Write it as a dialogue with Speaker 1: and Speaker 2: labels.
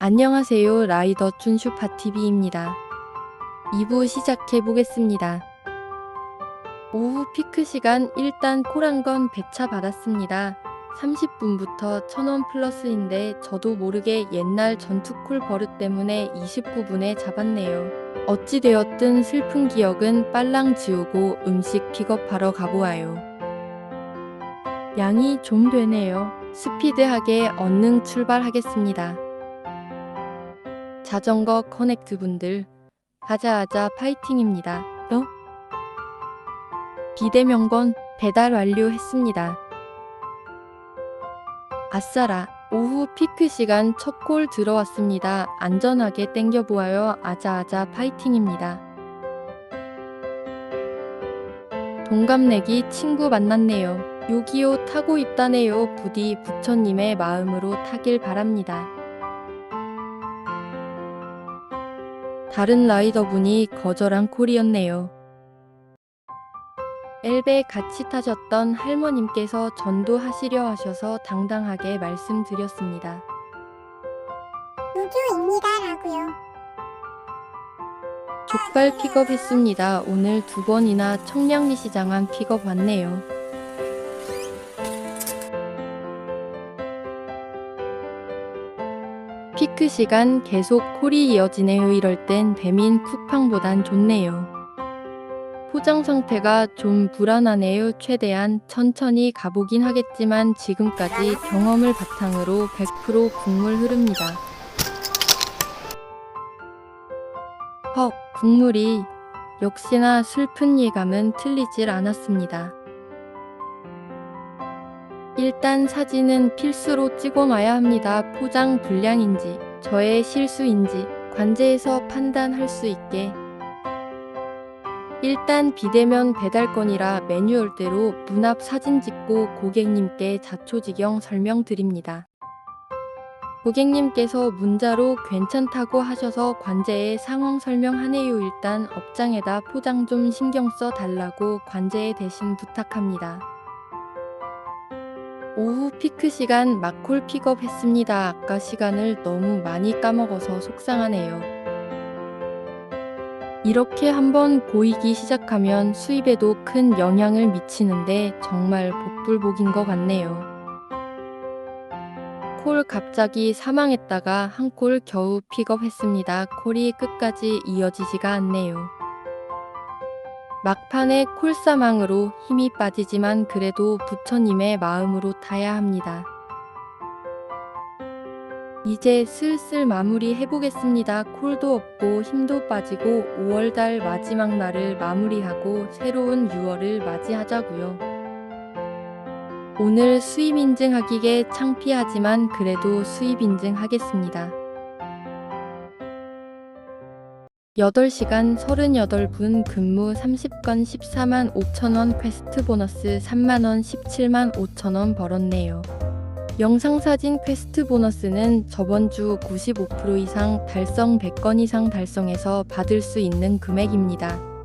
Speaker 1: 안녕하세요. 라이더 춘슈파TV입니다. 2부 시작해 보겠습니다. 오후 피크 시간 일단 콜한건 배차 받았습니다. 30분부터 1000원 플러스인데 저도 모르게 옛날 전투콜 버릇 때문에 29분에 잡았네요. 어찌되었든 슬픈 기억은 빨랑 지우고 음식 픽업하러 가보아요. 양이 좀 되네요. 스피드하게 얼른 출발하겠습니다. 자전거 커넥트 분들, 하자하자 파이팅입니다. 너? 비대면건 배달 완료했습니다. 아싸라, 오후 피크 시간 첫 골 들어왔습니다. 안전하게 땡겨보아요. 아자아자 파이팅입니다. 동갑내기 친구 만났네요. 요기요 타고 있다네요. 부디 부처님의 마음으로 타길 바랍니다. 다른 라이더분이 거절한 콜이었네요. 엘베 같이 타셨던 할머님께서 전도하시려 하셔서 당당하게 말씀드렸습니다.
Speaker 2: 우주입니다 라고요.
Speaker 1: 족발 픽업했습니다. 오늘 두 번이나 청량리 시장한 픽업 왔네요. 피크 시간 계속 콜이 이어지네요. 이럴 땐 배민 쿠팡보단 좋네요. 포장 상태가 좀 불안하네요. 최대한 천천히 가보긴 하겠지만 지금까지 경험을 바탕으로 100% 국물 흐릅니다. 헉, 국물이 역시나 슬픈 예감은 틀리질 않았습니다. 일단 사진은 필수로 찍어놔야 합니다. 포장 불량인지, 저의 실수인지 관제해서 판단할 수 있게. 일단 비대면 배달건이라 매뉴얼대로 문 앞 사진 찍고 고객님께 자초지경 설명드립니다. 고객님께서 문자로 괜찮다고 하셔서 관제에 상황 설명하네요. 일단 업장에다 포장 좀 신경 써 달라고 관제에 대신 부탁합니다. 오후 피크 시간 막콜 픽업 했습니다. 아까 시간을 너무 많이 까먹어서 속상하네요. 이렇게 한번 보이기 시작하면 수입에도 큰 영향을 미치는데 정말 복불복인 것 같네요. 콜 갑자기 사망했다가 한 콜 겨우 픽업했습니다. 콜이 끝까지 이어지지가 않네요. 막판에 콜 사망으로 힘이 빠지지만 그래도 부처님의 마음으로 타야 합니다. 이제 슬슬 마무리 해보겠습니다. 콜도 없고 힘도 빠지고 5월달 마지막 날을 마무리하고 새로운 6월을 맞이하자고요. 오늘 수입 인증하기에 창피하지만 그래도 수입 인증하겠습니다. 8시간 38분 근무 30건 14만 5천원 퀘스트 보너스 3만원 17만 5천원 벌었네요. 영상사진 퀘스트 보너스는 저번 주 95% 이상 달성 100건 이상 달성해서 받을 수 있는 금액입니다.